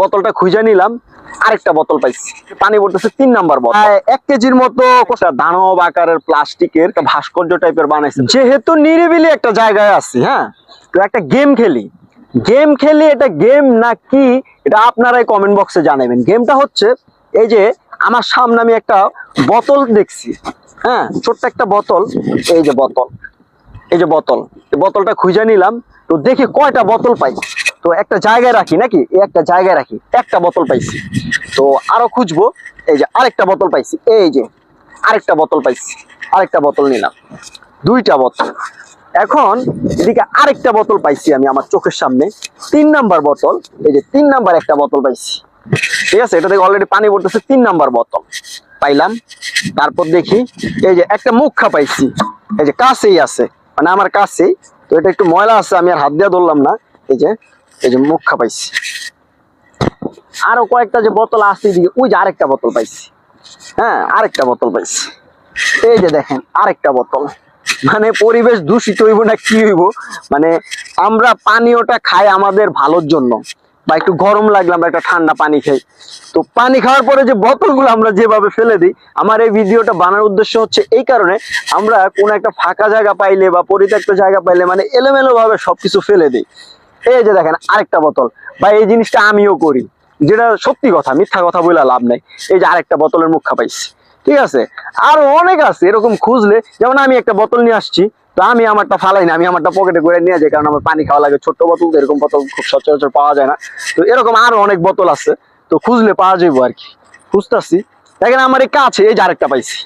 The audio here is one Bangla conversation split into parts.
বোতলটা খুঁজে নিলাম আরেকটা বোতল পাইছি। পানি পড়তেছে তিন নাম্বার বোতল। এক কেজির মতো দানব আকারের প্লাস্টিকের ভাস্কর্য টাইপের বানাইছে। যেহেতু নিরিবিলি একটা জায়গায় আছি হ্যাঁ? তো একটা গেম খেলি। গেম খেলি এটা গেম না কি এটা আপনারাই কমেন্ট বক্সে জানাবেন। গেমটা হচ্ছে এই যে আমার সামনে আমি একটা বোতল দেখছি হ্যাঁ? ছোট্ট একটা বোতল এই যে বোতল এই যে বোতল। এই বোতলটা খুঁজে নিলাম তো দেখি কয়টা বোতল পাই। তো একটা জায়গায় রাখি নাকি? একটা জায়গায় রাখি। একটা বোতল পাইছি। তো আরও খুঁজবো। এই যে আরেকটা বোতল পাইছি। এই যে আরেকটা বোতল পাইছি। আরেকটা বোতল নিলাম। দুইটা বোতল। এখন এদিকে আরেকটা বোতল পাইছি আমি আমার চোখের সামনে। তিন নাম্বার বোতল। এই যে তিন নাম্বার একটা বোতল পাইছি। ঠিক আছে? এটা থেকে অলরেডি পানি পড়তেছে। তিন নাম্বার বোতল। পাইলাম। তারপর দেখি, এই যে একটা মুখা পাইছি। এই যে কাছেই আছে। মানে আমার কাছেই। তো এটা একটু ময়লা আছে, আমি আর হাত দিয়ে ধরলাম না। এই যে এই যে মুখা পাইছি। আরও কয়েকটা যে বোতল আছে এদিকে, ওই যে আরেকটা বোতল পাইছি। হ্যাঁ আরেকটা বোতল পাইছি। এই যে দেখেন, আরেকটা বোতল। মানে পরিবেশ দূষিত হইব না, কি হইব? মানে আমরা পানীয়টা খাই আমাদের ভালোর জন্য। বা একটু গরম লাগলে আমরা একটা ঠান্ডা পানি খাই। তো পানি খাওয়ার পরে যে বোতলগুলো আমরা যেভাবে ফেলে দিই, আমার এই ভিডিওটা বানানোর উদ্দেশ্য হচ্ছে এই কারণে আমরা কোনো একটা ফাঁকা জায়গা পাইলে বা পরিত্যক্ত জায়গা পাইলে মানে এলোমেলো ভাবে সবকিছু ফেলে দিই। এই যে দেখেন, আরেকটা বোতল। বা এই জিনিসটা আমিও করি। যেটা সত্যি কথা, মিথ্যা কথা বলে লাভ নাই। এই যে আরেকটা বোতলের মুখা পাইছি। ঠিক আছে? আরও অনেক আছে, এরকম খুঁজলে, যেমন আমি একটা বোতল নিয়ে আসছি, তো আমি আমারটা ফালাই না, আমি আমারটা পকেটে করে নিয়ে যাই, কারণ আমার পানি খাওয়া লাগে। ছোট্ট বোতল এরকম বোতল খুব সচরাচর পাওয়া যায় না। তো এরকম আরও অনেক বোতল আছে, তো খুঁজলে পাওয়া যাব আর কি। খুঁজতেছি। দেখেন, আমার এই কাছে এই যে আরেকটা পাইছি।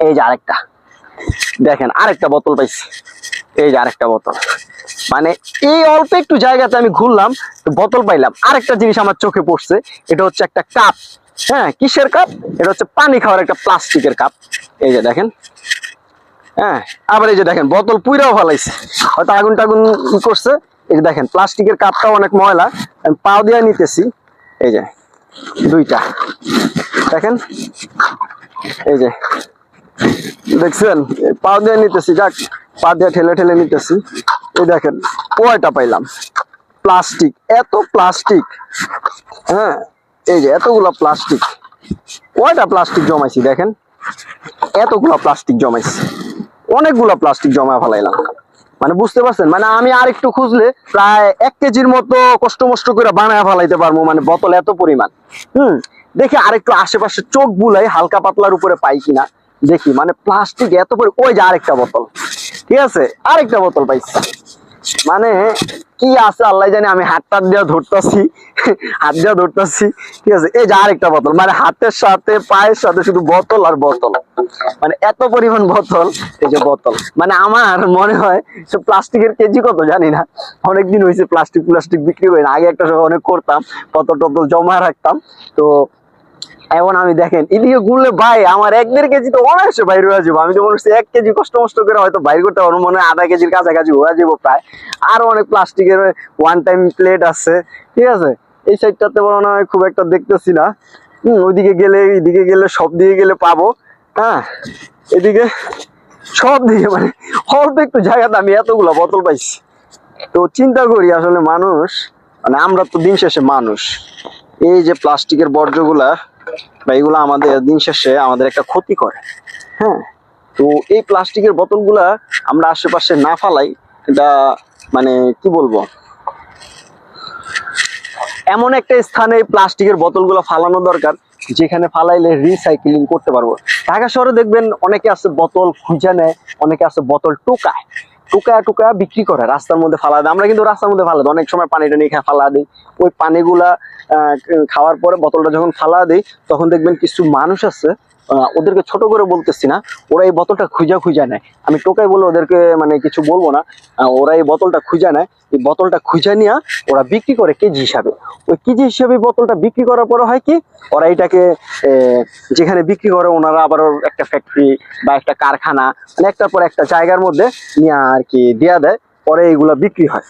এই যে আরেকটা। দেখেন, আরেকটা বোতল পাইছি। এই যে আরেকটা বোতল। মানে এই অল্প একটু জায়গাতে আমি ঘুরলাম বোতল পাইলাম। আরেকটা জিনিস আমার চোখে পড়ছে, এটা হচ্ছে একটা কাপ। হ্যাঁ কিসের কাপ? এটা হচ্ছে পানি খাওয়ার একটা প্লাস্টিকের কাপ। এই যে দেখেন। হ্যাঁ আবার এই যে দেখেন, বোতল পুইরাও ফেলাইছে। হয়তো আগুন টাগুন করছে। এই যে দেখেন, প্লাস্টিকের কাপটাও অনেক ময়লা। আমি পাও দিয়ে নিতেছি। এই যে, দুইটা। দেখেন। এই যে, দেখছেন? পাও দিয়ে নিতেছি, যাক। পা দিয়ে ঠেলে ঠেলে নিতেছি। এই দেখেন, কয়টা পাইলাম? প্লাস্টিক, এত প্লাস্টিক। হ্যাঁ এই যে এতগুলা প্লাস্টিক। কয়টা প্লাস্টিক জমাইছি দেখেন? এতগুলা প্লাস্টিক জমাইছি। অনেকগুলা প্লাস্টিক জমা ফেলাইলাম। মানে বুঝতে পারছেন? মানে আমি আর একটু খুঁজলে প্রায় এক কেজির মতো কষ্ট মষ্ট করে বানায় ফেলাইতে পারব মানে বোতল এত পরিমাণ। হুম, দেখি আরেকটু আশেপাশে চোখ বুলাই হালকা পাতলার উপরে পাই কিনা। দেখি মানে প্লাস্টিক এত পরি ওই যে আরেকটা বোতল। ঠিক আছে? আরেকটা বোতল পাইছি। মানে কি আছে আল্লাহ জানে, আমি হাতটা দিয়ে ধরতেছি, হাত দিয়ে ধরতেছি, ঠিক আছে? এই যে আরেকটা বোতল মানে হাতের সাথে, পায়ের সাথে শুধু বোতল আর বোতল। মানে এত পরিমাণ বোতল, এই যে বোতল। মানে আমার মনে হয়, সে প্লাস্টিকের কেজি কত জানি না, অনেকদিন হয়েছে প্লাস্টিক প্লাস্টিক বিক্রি করি না। আগে একটা সময় অনেক করতাম বোতল টতল জমা রাখতাম। তো এখন আমি দেখেন, এদিকে গুললে ভাই, আমার এক দেড় কেজি তো অনায়াসে বাইরে হয়ে যাব আমি তো মনে হচ্ছে এক কেজি কষ্ট মষ্ট করে হয়তো বাইর করতে পারব মনে হয় আধা কেজির কাছাকাছি হয়ে যাব প্রায়। আরও অনেক প্লাস্টিকের ওয়ান টাইম প্লেট আছে, ঠিক আছে? এই সাইডটাতে মনে হয় খুব একটা দেখতেছি না। হম, ওইদিকে গেলে, এইদিকে গেলে সব দিকে গেলে পাবো। হ্যাঁ এদিকে সব দিকে মানে অল্প একটু জায়গাতে আমি এতগুলা বোতল পাইছি। তো চিন্তা করি আসলে মানুষ মানে আমরা তো দিন শেষে মানুষ। এই যে প্লাস্টিকের বর্জ্যগুলা বা এগুলো আমাদের দিন শেষে আমাদের একটা ক্ষতি করে। হ্যাঁ? তো এই প্লাস্টিকের বোতলগুলা আমরা আশেপাশে না ফালাই, এটা মানে কি বলব? এমন একটা স্থানে প্লাস্টিকের বোতলগুলো ফালানো দরকার, যেখানে ফালাইলে রিসাইক্লিং করতে পারব। ঢাকা শহরে দেখবেন অনেকে আছে বোতল খুঁজে নেয়, অনেকে আছে বোতল টোকায়। টুকায়া টুকা বিক্রি করে রাস্তার মধ্যে ফালা দেয়। আমরা কিন্তু রাস্তার মধ্যে ফালা দিই, অনেক সময় পানিটা নিয়ে ফালা দিই। ওই পানিগুলা খাওয়ার পরে বোতলটা যখন ফালা দিই, তখন দেখবেন কিছু মানুষ আছে ওদেরকে ছোট করে বলতেছি না, ওরা এই বোতলটা খুঁজা খুঁজা নেয়। আমি টোকাই বলে ওদেরকে মানে কিছু বলব না ওরা এই বোতলটা খুঁজা নেয়। এই বোতলটা খুঁজা নিয়ে ওরা বিক্রি করে কেজি হিসাবে। ওই কেজি হিসাবে বোতলটা বিক্রি করার পরে হয় কি, ওরা এটাকে যেখানে বিক্রি করে ওনারা আবার একটা ফ্যাক্টরি বা একটা কারখানা মানে একটার পর একটা জায়গার মধ্যে নিয়ে আর কি দেয়া দেয়, পরে এইগুলা বিক্রি হয়।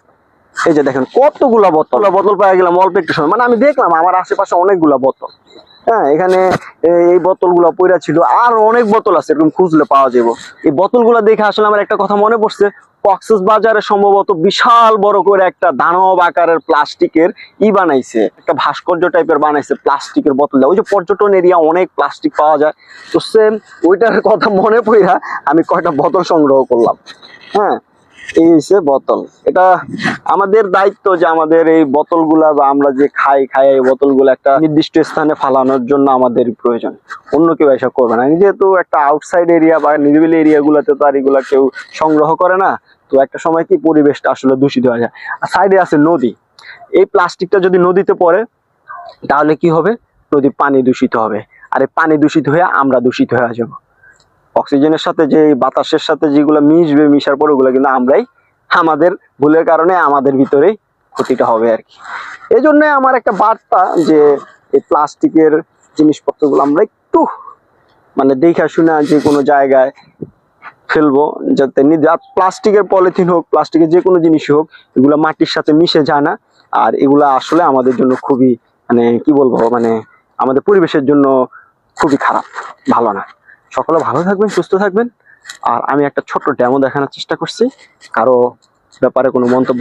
এই যে দেখেন কতগুলা বোতল। বোতল পাওয়া গেলাম, অল্প একটু সময়। মানে আমি দেখলাম, আমার আশেপাশে অনেকগুলা বোতল। হ্যাঁ এখানে এই- বোতলগুলো পইরা ছিল। আর অনেক বোতল আছে, এরকম খুঁজলে পাওয়া যাবে এই বোতলগুলো দেখে আসলে আমার একটা কথা মনে পড়ছে, কক্সেস বাজারে সম্ভবত বিশাল বড় করে একটা দানব আকারের প্লাস্টিকের ই বানাইছে, একটা ভাস্কর্য টাইপের বানাইছে প্লাস্টিকের বোতল ওই যে পর্যটন এরিয়া অনেক প্লাস্টিক পাওয়া যায়। তো সেম ওইটার কথা মনে পড়া আমি কয়টা বোতল সংগ্রহ করলাম। হ্যাঁ এই হচ্ছে বোতল। এটা আমাদের দায়িত্ব যে আমাদের এই বোতলগুলা বা আমরা যে খাই খাই এই বোতলগুলো একটা নির্দিষ্ট স্থানে ফালানোর জন্য আমাদের প্রয়োজন। অন্য কেউ এসব করবে না। যেহেতু একটা আউটসাইড এরিয়া বা নিরিবিলি এরিয়া গুলাতে তো আর এগুলা কেউ সংগ্রহ করে না, তো একটা সময় কি পরিবেশটা আসলে দূষিত হয়ে যায়। আর সাইডে আছে নদী। এই প্লাস্টিকটা যদি নদীতে পড়ে, তাহলে কি হবে? নদীর পানি দূষিত হবে। আর এই পানি দূষিত হয়ে আমরা দূষিত হয়ে যাব অক্সিজেনের সাথে যে বাতাসের সাথে যেগুলো মিশবে, মিশার পর ওগুলো কিন্তু আমরাই আমাদের ভুলের কারণে আমাদের ভিতরেই ক্ষতিটা হবে আর কি। এই জন্য আমার একটা বার্তা যে এই প্লাস্টিকের জিনিসপত্রগুলো আমরা একটু মানে দেখা শুনে যে কোনো জায়গায় ফেলব, যাতে আর প্লাস্টিকের পলিথিন হোক, প্লাস্টিকের যে কোনো জিনিস হোক, এগুলো মাটির সাথে মিশে যায় না। আর এগুলা আসলে আমাদের জন্য খুবই মানে কি বলব মানে আমাদের পরিবেশের জন্য খুবই খারাপ, ভালো না। সকলে ভালো থাকবেন, সুস্থ থাকবেন। আর আমি একটা ছোট্ট ড্যামো দেখানোর চেষ্টা করছি। কারও ব্যাপারে কোনো মন্তব্য